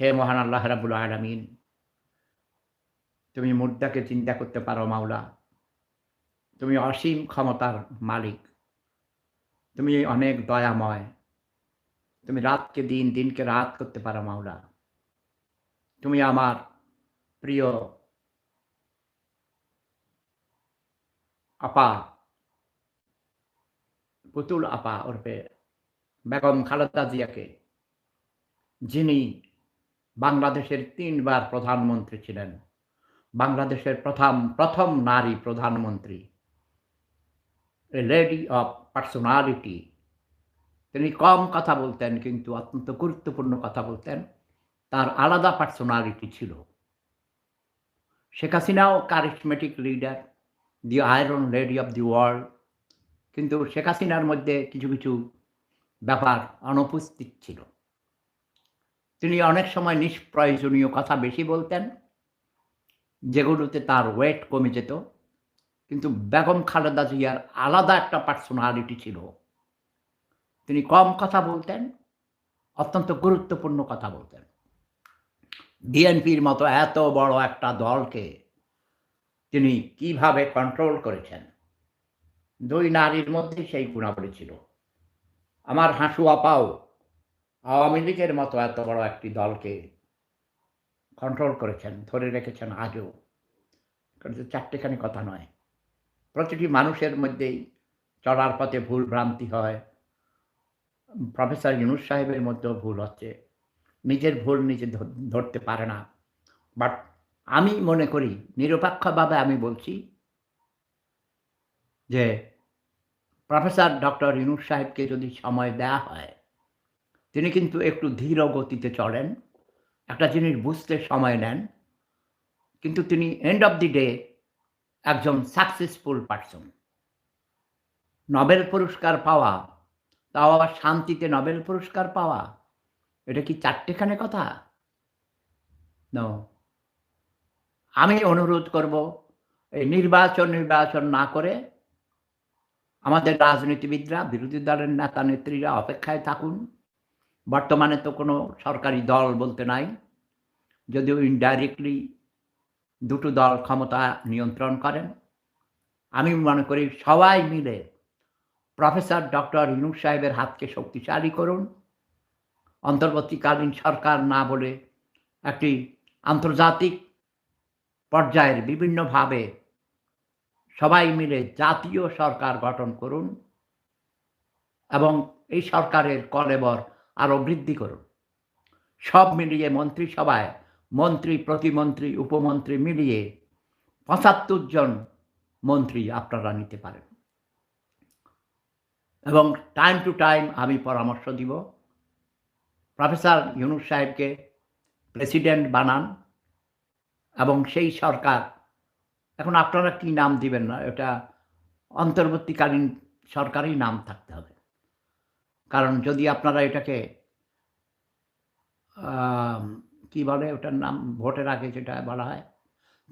হে মহান আল্লাহ রাবুল আলমিন, তুমি মুদ্রাকে চিন্তা করতে পারো, মাওলা। তুমি অসীম ক্ষমতার মালিক। তুমি অনেক দয়াময়। তুমি রাতকে দিন, দিনকে রাত করতে পারো, মাওলা। তুমি আমার প্রিয় আপা, পুতুল আপা ওরফে বেগম খালেদা জিয়াকে, যিনি বাংলাদেশের তিনবার প্রধানমন্ত্রী ছিলেন। বাংলাদেশের প্রথম প্রথম নারী প্রধানমন্ত্রী। এ লেডি অফ পার্সোনালিটি তিনি কম কথা বলতেন, কিন্তু অত্যন্ত গুরুত্বপূর্ণ কথা বলতেন। তার আলাদা পার্সোনালিটি ছিল। Sheikh হাসিনাও charismatic leader the iron lady of the world কিন্তু শেখ হাসিনার মধ্যে কিছু কিছু ব্যাপার অনুপস্থিত ছিল। তিনি অনেক সময় নিষ্প্রয়োজনীয় কথা বেশি বলতেন, যেগুলোতে তার ওয়েট কমে যেত। কিন্তু বেগম খালেদা জিয়ার আলাদা একটা পার্সোনালিটি ছিল। তিনি কম কথা বলতেন, অত্যন্ত গুরুত্বপূর্ণ কথা বলতেন। বিএনপির মতো এত বড় একটা দলকে তিনি কীভাবে কন্ট্রোল করেছেন? দুই নারীর মধ্যে সেই গুণাবলী ছিল। আমার হাসু আপাও আওয়ামী লীগের মতো এত বড় একটি দলকে কন্ট্রোল করেছেন, ধরে রেখেছেন আজও। কিন্তু চারটেখানি কথা নয়। প্রতিটি মানুষের মধ্যেই চলার পথে ভুল ভ্রান্তি হয়। প্রফেসর ইউনুস সাহেবের মধ্যেও ভুল হচ্ছে। নিজের ভুল নিজে ধরতে পারে না। বাট আমি মনে করি, নিরপেক্ষভাবে আমি বলছি যে প্রফেসর ডক্টর ইউনুস সাহেবকে যদি সময় দেওয়া হয় তিনি কিন্তু একটু ধীর গতিতে চলেন, একটা জিনিস বুঝতে সময় নেন, কিন্তু তিনি এন্ড অফ দি ডে একজন সাকসেসফুল পার্সন নোবেল পুরস্কার পাওয়া, তাও আবার শান্তিতে নোবেল পুরস্কার পাওয়া, এটা কি চারটেখানে কথা? ন আমি অনুরোধ করব, এই নির্বাচন নির্বাচন না করে আমাদের রাজনীতিবিদরা, বিরোধী দলের নেতা নেত্রীরা অপেক্ষায় থাকুন। বর্তমানে তো কোনো সরকারি দল বলতে নাই। যদিও ইনডাইরেক্টলি দুটো দল ক্ষমতা নিয়ন্ত্রণ করেন। আমি মনে করি সবাই মিলে প্রফেসর ডক্টর ইনুস সাহেবের হাতকে শক্তিশালী করুন। অন্তর্বর্তীকালীন সরকার না বলে একটি আন্তর্জাতিক পর্যায়ের বিভিন্নভাবে সবাই মিলে জাতীয় সরকার গঠন করুন এবং এই সরকারের কলেবর আরও বৃদ্ধি করুন। সব মিলিয়ে মন্ত্রিসভায় মন্ত্রী, প্রতিমন্ত্রী, উপমন্ত্রী মিলিয়ে পঁচাত্তর জন মন্ত্রী আপনারা নিতে পারেন। এবং টাইম টু টাইম আমি পরামর্শ দিব। প্রফেসর ইউনুস সাহেবকে প্রেসিডেন্ট বানান এবং সেই সরকার, এখন আপনারা কি নাম দিবেন না, এটা অন্তর্বর্তীকালীন সরকারই নাম থাকতে হবে। কারণ যদি আপনারা এটাকে কি বলে ওটার নাম? ভোটের আগে যেটা বলা হয়,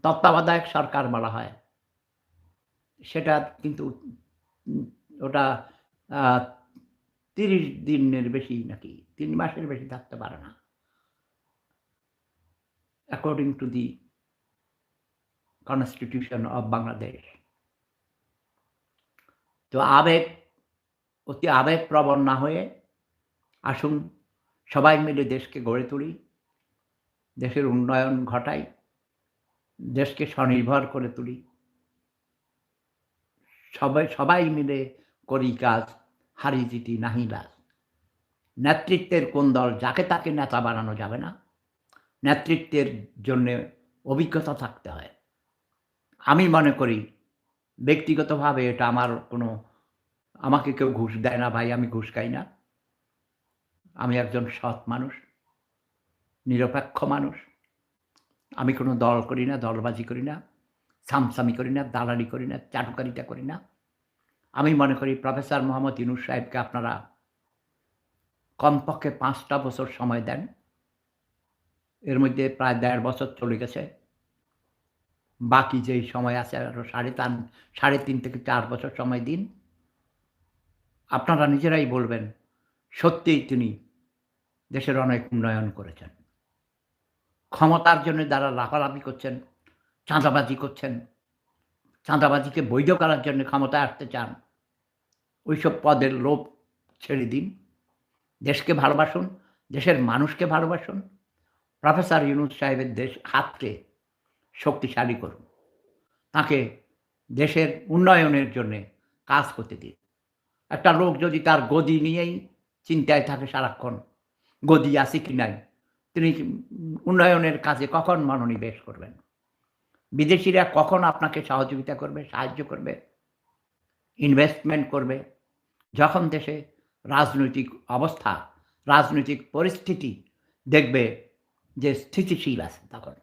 তত্ত্বাবধায়ক সরকার বলা হয়, সেটা কিন্তু ওটা তিরিশ দিনের বেশি নাকি? তিন মাসের বেশি থাকতে পারে না। According to the constitution of Bangladesh তো আবেগ অতি আবেগপ্রবণ না হয়ে আসুন, সবাই মিলে দেশকে গড়ে তুলি, দেশের উন্নয়ন ঘটাই, দেশকে স্বনির্ভর করে তুলি। সবাই সবাই মিলে করি কাজ, হারি জিতি নাহি লাজ। নেতৃত্বের কোন দল যাকে তাকে নেতা বানানো যাবে না, নেতৃত্বের জন্যে অভিজ্ঞতা থাকতে হয়। আমি মনে করি ব্যক্তিগতভাবে এটা আমার কোনো আমাকে কেউ ঘুষ দেয় না ভাই, আমি ঘুষ খাই না। আমি একজন সৎ মানুষ, নিরপেক্ষ মানুষ। আমি কোনো দল করি না, দলবাজি করি না, সামসামি করি না, দালালি করি না, চাটুকারিতা করি না। আমি মনে করি প্রফেসর মোহাম্মদ ইনুস সাহেবকে আপনারা কমপক্ষে পাঁচটা বছর সময় দেন। এর মধ্যে প্রায় দেড় বছর চলে গেছে। বাকি যেই সময় আছে আরও সাড়ে তিন সাড়ে তিন থেকে চার বছর সময় দিন। আপনারা নিজেরাই বলবেন, সত্যিই তিনি দেশের অনেক উন্নয়ন করেছেন। ক্ষমতার জন্য যারা লাফালাফি করছেন, চাঁদাবাজি করছেন, চাঁদাবাজিকে বৈধ করার জন্য ক্ষমতায় আসতে চান, ওইসব পদের লোভ ছেড়ে দিন। দেশকে ভালোবাসুন, দেশের মানুষকে ভালোবাসুন। প্রফেসর ইউনুস সাহেবের দেশ হাতকে শক্তিশালী করুন। তাকে দেশের উন্নয়নের জন্যে কাজ করতে দিন। একটা লোক যদি তার গদি নিয়েই চিন্তায় থাকে সারাক্ষণ, গদি আছে কি নাই, তিনি উন্নয়নের কাজে কখন মনোনিবেশ করবেন? বিদেশিরা কখন আপনাকে সহযোগিতা করবে, সাহায্য করবে ইনভেস্টমেন্ট করবে? যখন দেশে রাজনৈতিক অবস্থা, রাজনৈতিক পরিস্থিতি দেখবে যে স্থিতিশীল আছে তখন।